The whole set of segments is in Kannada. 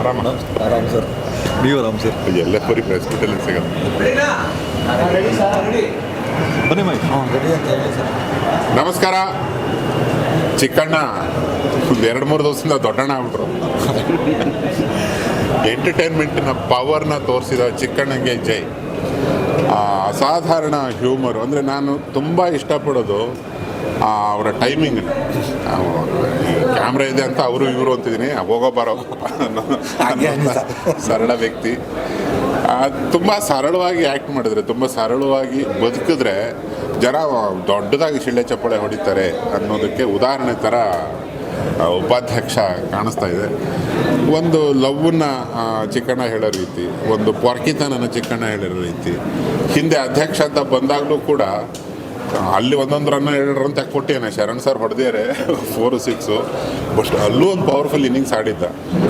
ಆರಾಮ ಆರಾಮ್ ಸರ್. ನೀವು ಆರಾಮ್ ಸರ್? ಎಲ್ಲ ಬರೀ ಬನ್ನಿ ಮೈ. ನಮಸ್ಕಾರ. ಚಿಕ್ಕಣ್ಣ. ಒಂದು ಎರಡು ಮೂರು ದಿವಸದಿಂದ ದೊಡ್ಡಣ್ಣ ಆಗ್ಬಿಟ್ರು. ಎಂಟರ್ಟೈನ್ಮೆಂಟ್ನ ಪವರ್ನ ತೋರಿಸಿದ ಚಿಕ್ಕಣ್ಣಂಗೆ ಜೈ. ಅಸಾಧಾರಣ ಹ್ಯೂಮರ್. ಅಂದರೆ ನಾನು ತುಂಬ ಇಷ್ಟಪಡೋದು ಅವರ ಟೈಮಿಂಗ್ ಕ್ಯಾಮ್ರಾ ಇದೆ ಅಂತ ಅವರು ಇವರು ಅಂತಿದ್ದೀನಿ. ಹೋಗೋ ಬರೋ. ಸರಳ ವ್ಯಕ್ತಿ. ತುಂಬ ಸರಳವಾಗಿ ಆ್ಯಕ್ಟ್ ಮಾಡಿದ್ರೆ ತುಂಬ ಸರಳವಾಗಿ ಬದುಕಿದ್ರೆ ಜನ ದೊಡ್ಡದಾಗಿ ಶಿಳ್ಳೆ ಚಪ್ಪಳೆ ಹೊಡಿತಾರೆ ಅನ್ನೋದಕ್ಕೆ ಉದಾಹರಣೆ ಥರ ಉಪಾಧ್ಯಕ್ಷ ಕಾಣಿಸ್ತಾ ಇದೆ. ಒಂದು ಲವ್ವನ್ನ ಚಿಕ್ಕಣ್ಣ ಹೇಳೋ ರೀತಿ ಒಂದು ಪೊರ್ಕಿತನನ ಚಿಕ್ಕಣ್ಣ ಹೇಳಿರೋ ರೀತಿ ಹಿಂದೆ ಅಧ್ಯಕ್ಷ ಅಂತ ಬಂದಾಗಲೂ ಕೂಡ ಅಲ್ಲಿ ಒಂದೊಂದು ರನ್ ಎರಡು ರನ್ ತಕ್ಕ ಕೊಟ್ಟಿದ್ದಾನೆ. ಶರಣ್ ಸರ್ ಹೊಡೆದಿದ್ದಾರೆ. ಫೋರು ಸಿಕ್ಸು ಬಟ್ ಅಲ್ಲೂ ಒಂದು ಪವರ್ಫುಲ್ ಇನ್ನಿಂಗ್ಸ್ ಆಡಿದ್ದ.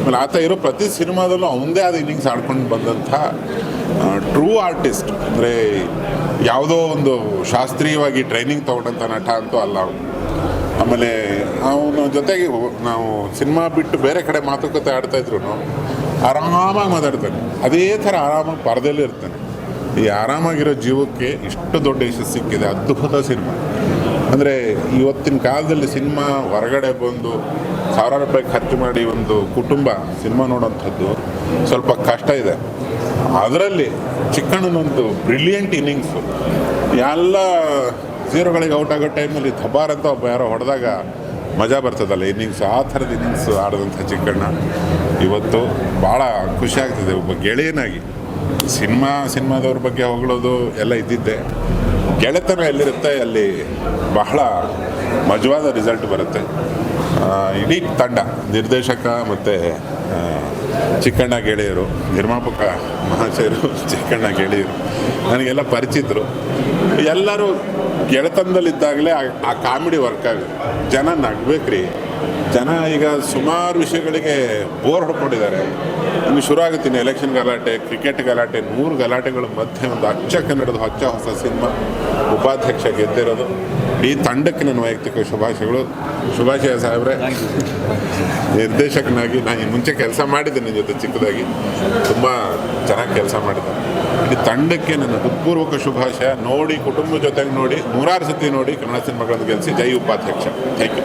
ಆಮೇಲೆ ಆತ ಇರೋ ಪ್ರತಿ ಸಿನಿಮಾದಲ್ಲೂ ಅವನದೇ ಆದ ಇನ್ನಿಂಗ್ಸ್ ಆಡ್ಕೊಂಡು ಬಂದಂಥ ಟ್ರೂ ಆರ್ಟಿಸ್ಟ್ ಅಂದರೆ ಯಾವುದೋ ಒಂದು ಶಾಸ್ತ್ರೀಯವಾಗಿ ಟ್ರೈನಿಂಗ್ ತೊಗೊಂಡಂಥ ನಟ ಅಂತೂ ಅಲ್ಲ ಅವನು. ಆಮೇಲೆ ಅವನ ಜೊತೆಗೆ ನಾವು ಸಿನಿಮಾ ಬಿಟ್ಟು ಬೇರೆ ಕಡೆ ಮಾತುಕತೆ ಆಡ್ತಾಯಿದ್ರು ಆರಾಮಾಗಿ ಮಾತಾಡ್ತಾನೆ. ಅದೇ ಥರ ಆರಾಮಾಗಿ ಪರದೆಯಲ್ಲಿ ಇರ್ತಾನೆ. ಈ ಆರಾಮಾಗಿರೋ ಜೀವಕ್ಕೆ ಇಷ್ಟು ದೊಡ್ಡ ಯಶಸ್ಸು ಸಿಕ್ಕಿದೆ, ಅದ್ಭುತ ಸಿನಿಮಾ. ಅಂದರೆ ಇವತ್ತಿನ ಕಾಲದಲ್ಲಿ ಸಿನಿಮಾ ಹೊರಗಡೆ ಬಂದು ಸಾವಿರಾರು ರೂಪಾಯಿ ಖರ್ಚು ಮಾಡಿ ಒಂದು ಕುಟುಂಬ ಸಿನಿಮಾ ನೋಡೋಂಥದ್ದು ಸ್ವಲ್ಪ ಕಷ್ಟ ಇದೆ. ಅದರಲ್ಲಿ ಚಿಕ್ಕಣ್ಣನೊಂದು ಬ್ರಿಲಿಯಂಟ್ ಇನ್ನಿಂಗ್ಸು ಎಲ್ಲ ಝೀರೋಗಳಿಗೆ ಔಟ್ ಆಗೋ ಟೈಮಲ್ಲಿ ಥಬಾರ್ ಅಂತ ಒಬ್ಬ ಯಾರೋ ಹೊಡೆದಾಗ ಮಜಾ ಬರ್ತದಲ್ಲ ಇನ್ನಿಂಗ್ಸ್ ಆ ಥರದ ಇನ್ನಿಂಗ್ಸ್ ಆಡಿದಂಥ ಚಿಕ್ಕಣ್ಣ ಇವತ್ತು ಭಾಳ ಖುಷಿ ಆಗ್ತಿದೆ ಒಬ್ಬ ಗೆಳೆಯನಾಗಿ. ಸಿನಿಮಾ, ಸಿನಿಮಾದವ್ರ ಬಗ್ಗೆ ಹೊಗಳೋದು ಎಲ್ಲ ಇದ್ದಿದ್ದೆ. ಗೆಳೆತನ ಎಲ್ಲಿರುತ್ತೆ ಅಲ್ಲಿ ಬಹಳ ಮಜವಾದ ರಿಸಲ್ಟ್ ಬರುತ್ತೆ. ಇಡೀ ತಂಡ, ನಿರ್ದೇಶಕ ಮತ್ತು ಚಿಕ್ಕಣ್ಣ ಗೆಳೆಯರು, ನಿರ್ಮಾಪಕ ಮಹಾಶಯರು, ಚಿಕ್ಕಣ್ಣ ಗೆಳೆಯರು, ನನಗೆಲ್ಲ ಪರಿಚಿತರು. ಎಲ್ಲರೂ ಗೆಳೆತನದಲ್ಲಿದ್ದಾಗಲೇ ಆ- ಆ ಕಾಮಿಡಿ ವರ್ಕ್ ಆಗುತ್ತೆ. ಜನ ನಗ್ಬೇಕ್ರಿ. ಜನ ಈಗ ಸುಮಾರು ವಿಷಯಗಳಿಗೆ ಬೋರ್ ಹೊಡ್ಕೊಂಡಿದ್ದಾರೆ. ಇನ್ನು ಶುರು ಆಗುತ್ತೀನಿ ಎಲೆಕ್ಷನ್ ಗಲಾಟೆ ಕ್ರಿಕೆಟ್ ಗಲಾಟೆ ನೂರು ಗಲಾಟೆಗಳ ಮಧ್ಯೆ ಒಂದು ಅಚ್ಚ ಕನ್ನಡದ ಹೊಚ್ಚ ಹೊಸ ಸಿನಿಮಾ. ಉಪಾಧ್ಯಕ್ಷ ಗೆದ್ದಿರೋದು. ಈ ತಂಡಕ್ಕೆ ನನ್ನ ವೈಯಕ್ತಿಕ ಶುಭಾಶಯಗಳು. ಶುಭಾಶಯ ಸಾಹೇಬ್ರೆ. ನಿರ್ದೇಶಕನಾಗಿ ನಾನು ಈ ಮುಂಚೆ ಕೆಲಸ ಮಾಡಿದ್ದೆ ನಿನ್ನ ಜೊತೆ ಚಿಕ್ಕದಾಗಿ. ತುಂಬ ಚೆನ್ನಾಗಿ ಕೆಲಸ ಮಾಡಿದ್ದೆ ಈ ತಂಡಕ್ಕೆ ನನ್ನ ಹೃತ್ಪೂರ್ವಕ ಶುಭಾಶಯ. ನೋಡಿ ಕುಟುಂಬ ಜೊತೆಗೆ ನೋಡಿ, ನೂರಾರು ಸತಿ ನೋಡಿ ಕನ್ನಡ ಸಿನಿಮಾಗಳನ್ನು ಗೆಲ್ಲಿಸಿ. ಜೈ Upadhyaksha. Thank you